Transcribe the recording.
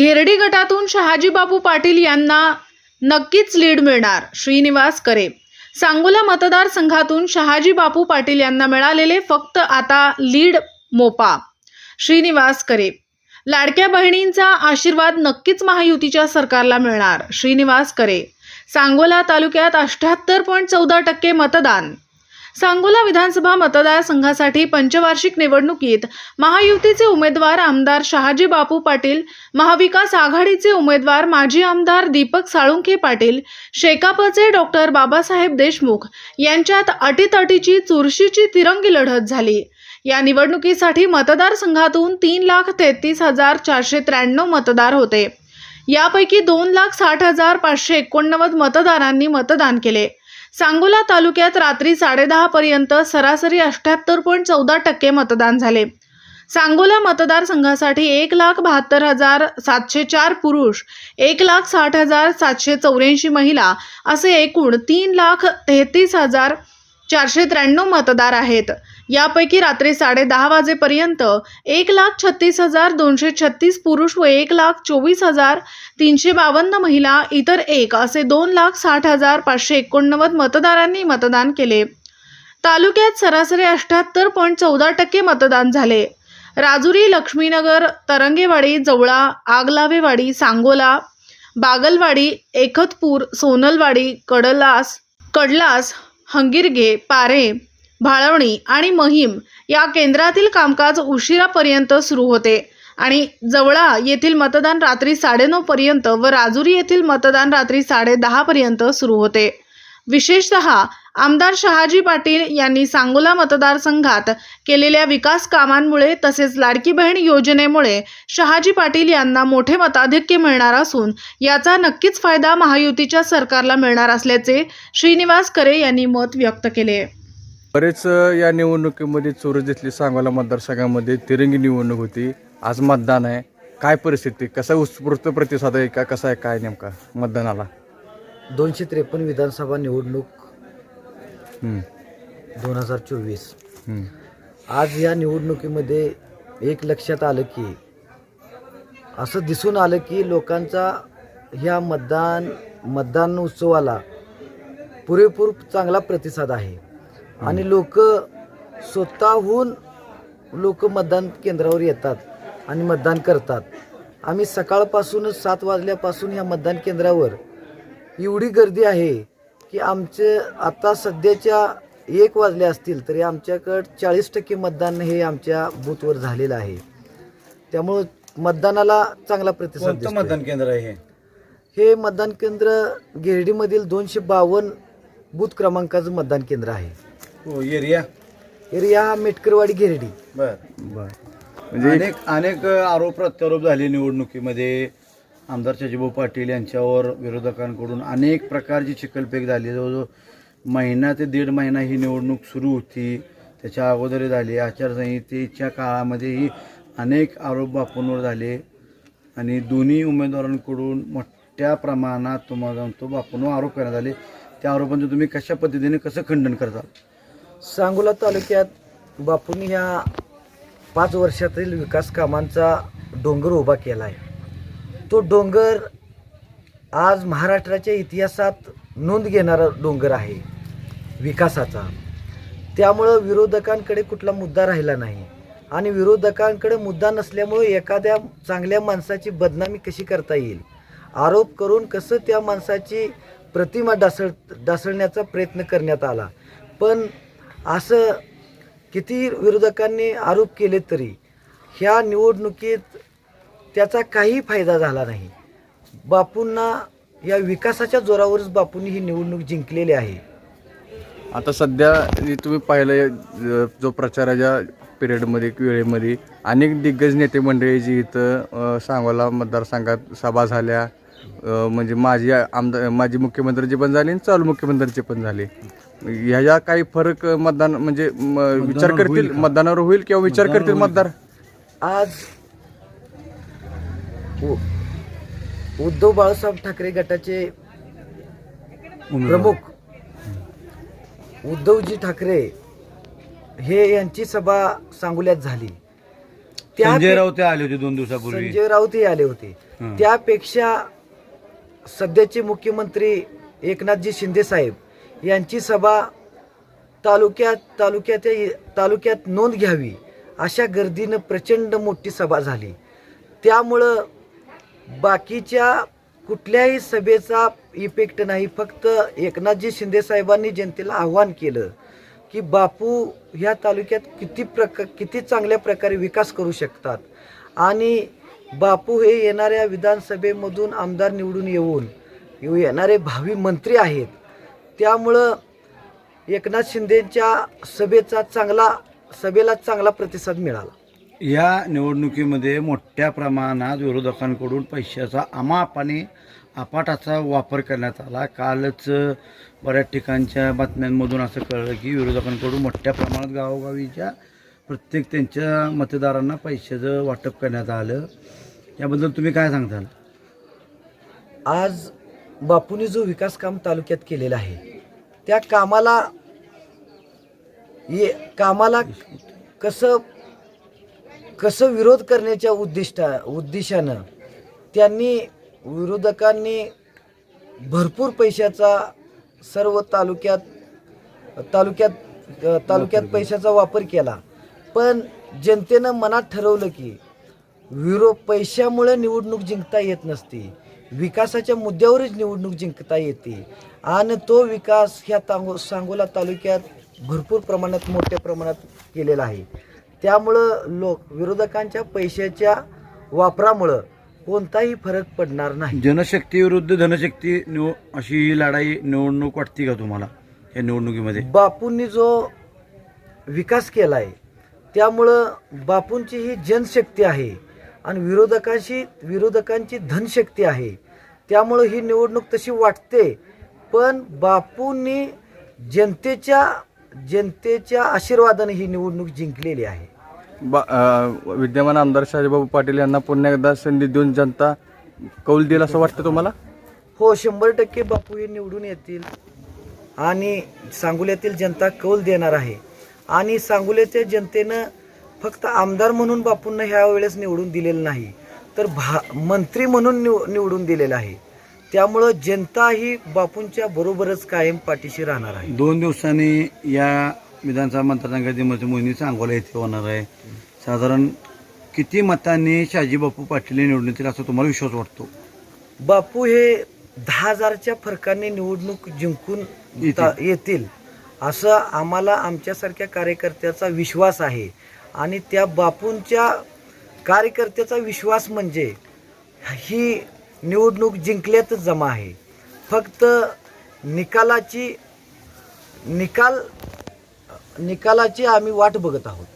घेरडी गटातून शहाजीबापू पाटील यांना नक्कीच लीड मिळणार. श्रीनिवास करे. सांगोला मतदारसंघातून शहाजीबापू पाटील यांना मिळालेले फक्त आता लीड मोपा. श्रीनिवास करे. लाडक्या बहिणींचा आशीर्वाद नक्कीच महायुतीच्या सरकारला मिळणार. श्रीनिवास करे. सांगोला तालुक्यात अठ्याहत्तर पॉईंट चौदा टक्के मतदान. सांगोला विधानसभा मतदारसंघासाठी पंचवार्षिक निवडणुकीत महायुतीचे उमेदवार आमदार शहाजी बापू पाटील महाविकास आघाडीचे उमेदवार माजी आमदार दीपक साळुंखे पाटील शेकापचे डॉक्टर बाबासाहेब देशमुख यांच्यात अटीतटीची चुरशीची तिरंगी लढत झाली. या निवडणुकीसाठी मतदारसंघातून तीन लाख तेहतीस हजार चारशे त्र्याण्णव मतदार होते. यापैकी दोन लाख साठ हजार पाचशे एकोणनव्वद मतदारांनी मतदान केले. सांगोला तालुक्यात रात्री साडेदहा पर्यंत सरासरी अठ्याहत्तर पॉईंट चौदा टक्के मतदान झाले. सांगोला मतदारसंघासाठी एक लाख बहात्तर हजार सातशे चार पुरुष एक लाख साठ हजार सातशे चौऱ्याऐंशी महिला असे एकूण तीन लाख तेहतीस हजार चारशे त्र्याण्णव मतदार आहेत. यापैकी रात्री साडे दहा वाजेपर्यंत एक लाख छत्तीस हजार दोनशे छत्तीस पुरुष व एक लाख चोवीस हजार तीनशे बावन्न महिला इतर एक असे दोन लाख साठ हजार पाचशे एकोणनव्वद मतदारांनी मतदान केले. तालुक्यात सरासरी अठ्याहत्तर पॉईंट चौदा टक्के मतदान झाले. राजुरी लक्ष्मीनगर तरंगेवाडी जवळा आगलावेवाडी सांगोला बागलवाडी एकतपूर सोनलवाडी कडलास कडलास हंगिरगे पारे भाळवणी आणि महिम या केंद्रातील कामकाज उशिरापर्यंत सुरू होते. आणि जवळा येथील मतदान रात्री साडेनऊ पर्यंत व राजुरी येथील मतदान रात्री साडे पर्यंत सुरू होते. विशेषतः आमदार शहाजी पाटील यांनी सांगोला मतदारसंघात केलेल्या विकास कामांमुळे तसेच लाडकी बहीण योजनेमुळे शहाजी पाटील यांना मोठे मताधिक्य मिळणार असून याचा नक्कीच फायदा महायुतीच्या सरकारला मिळणार असल्याचे श्रीनिवास करे यांनी मत व्यक्त केले. बरेच या निवडणुकीमध्ये चोरस दिसली. सांगोला मतदारसंघामध्ये तिरंगी निवडणूक होती. आज मतदान आहे. काय परिस्थिती? कसा उत्स्फूर्त प्रतिसाद आहे का? कसा आहे? काय नेमका मतदानाला? दोनशे त्रेपन्न विधानसभा निवडणूक दोन हजार चोवीस. आज या निवडणुकीमध्ये एक लक्षात आलं की असं दिसून आलं की लोकांचा ह्या मतदान मतदान उत्सवाला पुरेपूर चांगला प्रतिसाद आहे. आणि लोक स्वतःहून लोक मतदान केंद्रावर येतात आणि मतदान करतात. आम्ही सकाळपासूनच सात वाजल्यापासून या मतदान केंद्रावर एवढी गर्दी आहे की आमचे आता सध्याच्या एक वाजले असतील तरी आमच्याकडं चाळीस टक्के मतदान हे आमच्या बूथवर झालेलं आहे. त्यामुळं मतदानाला चांगला प्रतिसाद. मतदान केंद्र आहे हे? हे मतदान केंद्र गिरडीमधील दोनशे बावन्न बूथ क्रमांकाचं मतदान केंद्र आहे. हो एरिया एरिया मेटकरवाडी गिरडी. बर. बर. म्हणजे अनेक अनेक आरोप प्रत्यारोप झाले निवडणुकीमध्ये. आमदार शजीभाऊ पाटील यांच्यावर विरोधकांकडून अनेक प्रकारची चिखलफेक झाली. जवळजवळ महिना ते दीड महिना ही निवडणूक सुरू होती. त्याच्या अगोदर झाली. आचारसंहितेच्या काळामध्येही अनेक आरोप बापूंवर झाले. आणि दोन्ही उमेदवारांकडून मोठ्या प्रमाणात तुम्हाला तो बापूंवर आरोप करण्यात आले. त्या आरोपांचं तुम्ही कशा पद्धतीने कसं खंडन करता? सांगोला तालुक्यात बापूंनी ह्या पाच वर्षातील विकास कामांचा डोंगर उभा केला आहे तो डोंगर आज महाराष्ट्राच्या इतिहासात नोंद घेणारा डोंगर आहे विकासाचा. त्यामुळं विरोधकांकडे कुठला मुद्दा राहिला नाही. आणि विरोधकांकडे मुद्दा नसल्यामुळे एखाद्या चांगल्या माणसाची बदनामी कशी करता येईल? आरोप करून कसं त्या माणसाची प्रतिमा डासळ डासळण्याचा प्रयत्न करण्यात आला? पण असं किती विरोधकांनी आरोप केले तरी ह्या निवडणुकीत त्याचा काही फायदा झाला नाही. बापूंना या विकासाच्या जोरावरच बापूंनी ही निवडणूक जिंकलेली आहे. आता सध्या तुम्ही पाहिलं जो प्रचाराच्या पिरियडमध्ये वेळेमध्ये अनेक दिग्गज नेते मंडळी जी इथं सांगोला मतदारसंघात सभा झाल्या. म्हणजे माझी आमदार माजी मुख्यमंत्रीचे पण झाले आणि चालू मुख्यमंत्रीचे पण झाले. ह्याच्या काही फरक मतदान म्हणजे म, विचार करतील होईल का? मतदानावर होईल किंवा विचार करतील? मतदार आज उ- उद्धव बाळासाहेब ठाकरे गटाचे प्रमुख उद्धवजी ठाकरे हे यांची सभा सांगोल्यात झाली त्या संजय राऊत आले होते दोन दिवसापूर्वी संजय राऊत हे आले होते हं. त्यापेक्षा सध्याचे मुख्यमंत्री एकनाथजी शिंदे साहेब यांची सभा तालुक्यात तालुक्यात तालुक्यात नोंद घ्यावी अशा गर्दीनं प्रचंड मोठी सभा झाली. त्यामुळं बाकीच्या कुठल्याही सभेचा इफेक्ट नाही. फक्त एकनाथजी शिंदे साहेबांनी जनतेला आव्हान केलं की बापू ह्या तालुक्यात किती प्रक किती चांगल्या प्रकारे विकास करू शकतात. आणि बापू हे येणाऱ्या विधानसभेमधून आमदार निवडून येऊन येणारे भावी मंत्री आहेत. त्यामुळं एकनाथ शिंदेच्या सभेचा चांगला सभेला चांगला प्रतिसाद मिळाला. या निवडणुकीमध्ये मोठ्या प्रमाणात विरोधकांकडून पैशाचा अमापाने अपाटाचा वापर करण्यात आला. कालच बऱ्याच ठिकाणच्या बातम्यांमधून असं कळलं की विरोधकांकडून मोठ्या प्रमाणात गावोगावीच्या प्रत्येक त्यांच्या मतदारांना पैशाचं वाटप करण्यात आलं. याबद्दल तुम्ही काय सांगताल? आज बापूने जो विकास काम तालुक्यात केलेला आहे त्या कामाला ये कामाला कसं कसं विरोध करण्याच्या उद्दिष्टा उद्देशानं त्यांनी विरोधकांनी भरपूर पैशाचा सर्व तालुक्यात तालुक्यात तालुक्यात पैशाचा वापर केला. पण जनतेनं मनात ठरवलं की विरो पैशामुळे निवडणूक जिंकता येत नसते. विकासाच्या मुद्द्यावरच निवडणूक जिंकता येते. आणि तो विकास ह्या तांगो सांगोला तालुक्यात भरपूर प्रमाणात मोठ्या प्रमाणात केलेला आहे. त्यामुळं लोक विरोधकांच्या पैशाच्या वापरामुळं कोणताही फरक पडणार नाही. जनशक्ती विरुद्ध धनशक्ती निव अशी ही लढाई निवडणूक वाटते का तुम्हाला या निवडणुकीमध्ये? बापूंनी जो विकास केला आहे त्यामुळं बापूंची ही जनशक्ती आहे. आणि विरोधकांशी विरोधकांची धनशक्ती आहे. त्यामुळं ही निवडणूक तशी वाटते. पण बापूंनी जनतेच्या जनतेच्या आशीर्वादाने ही निवडणूक जिंकलेली आहे. बा अ, विद्यमान आमदार शाजीबाबू पाटील यांना पुन्हा एकदा संधी देऊन जनता कौल देईल असं वाटतं तुम्हाला? हो शंभर टक्के बापू हे निवडून येतील आणि सांगोल्यातील जनता कौल देणार आहे. आणि सांगोल्याच्या जनतेनं फक्त आमदार म्हणून बापूंना ह्या वेळेस निवडून दिलेलं नाही तर भा मंत्री म्हणून निव निवडून दिलेलं आहे. त्यामुळं जनता ही बापूंच्या बरोबरच कायम पाठीशी राहणार आहे. दोन दिवसांनी या विधानसभा मतदारसंघाची मतमोजणी सांगोला येथे होणार आहे. साधारण किती मतांनी शाजीबापू पाटील हे निवडून येतील असा तुम्हाला विश्वास वाटतो? बापू हे दहा हजारच्या फरकाने निवडणूक जिंकून येतील असं आम्हाला आमच्यासारख्या कार्यकर्त्याचा विश्वास आहे. आणि त्या बापूंच्या कार्यकर्त्याचा विश्वास म्हणजे ही निवडणूक जिंकल्यातच जमा आहे. फक्त निकालाची निकाल निकालाची आम्ही वाट बघत आहोत.